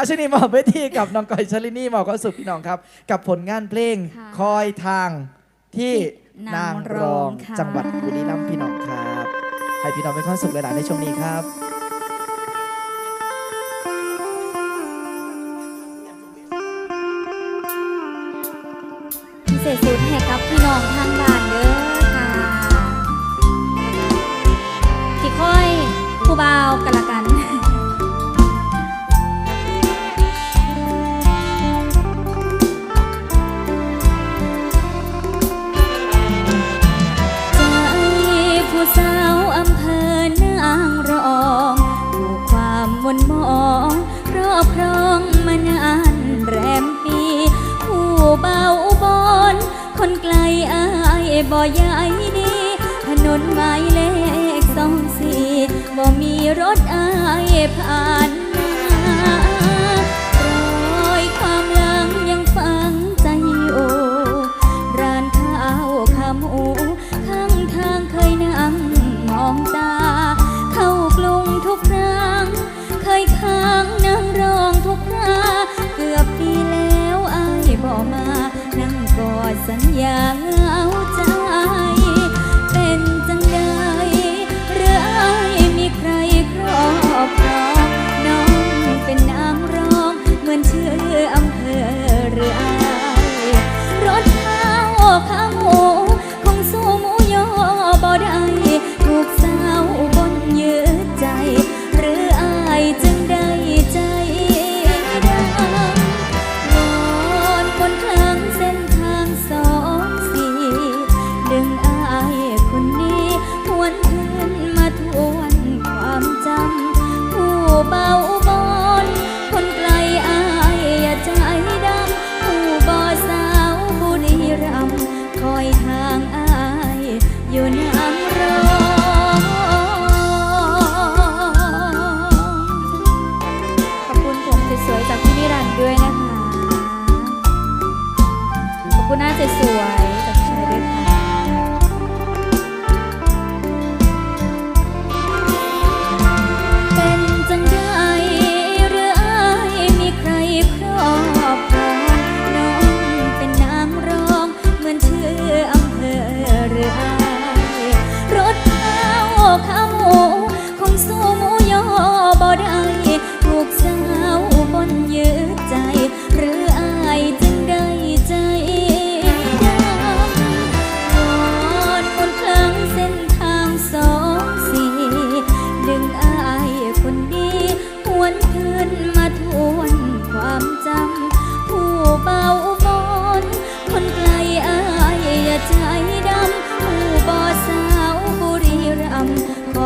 เอาชนีมอบไปที่กับน้องก้อยชลินีมอบความสุขพี่น้องครับ กับผลงานเพลงค่ะคอยทางที่นานางงรรอองงค่ะ จังหวัดบุรีรัมย์พี่น้องครับ ให้พี่น้องมีความสุขหลายๆในช่วงนี้ครับ พิเศษสุดให้กับพี่น้องทางบ้านเด้อค่ะที่ค่อยผู้บ่าวกันละกัน บ่ใหญ่ดีถนนหมายเลขสองสี่บ่มีรถอายผ่านมารอยความหลังยังฝังใจโอร้านข้าวขาหมูข้างทางเคยนั่งมองตา ขอบ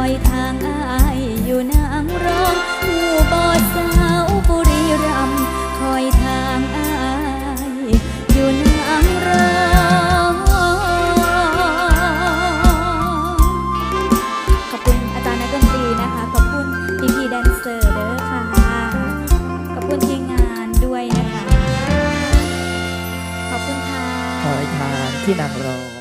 อยทางอายอยู่นางรองผู้บ่สาวบุรีรัมคอยทางอายอยู่นางรองขอบคุณอาจารย์นักดนตรีนะคะ ขอบคุณพี่พี่แดนเซอร์เด้อค่ะ ขอบคุณทีมงานด้วยนะคะ ขอบคุณค่ะคอยทางที่นางรอง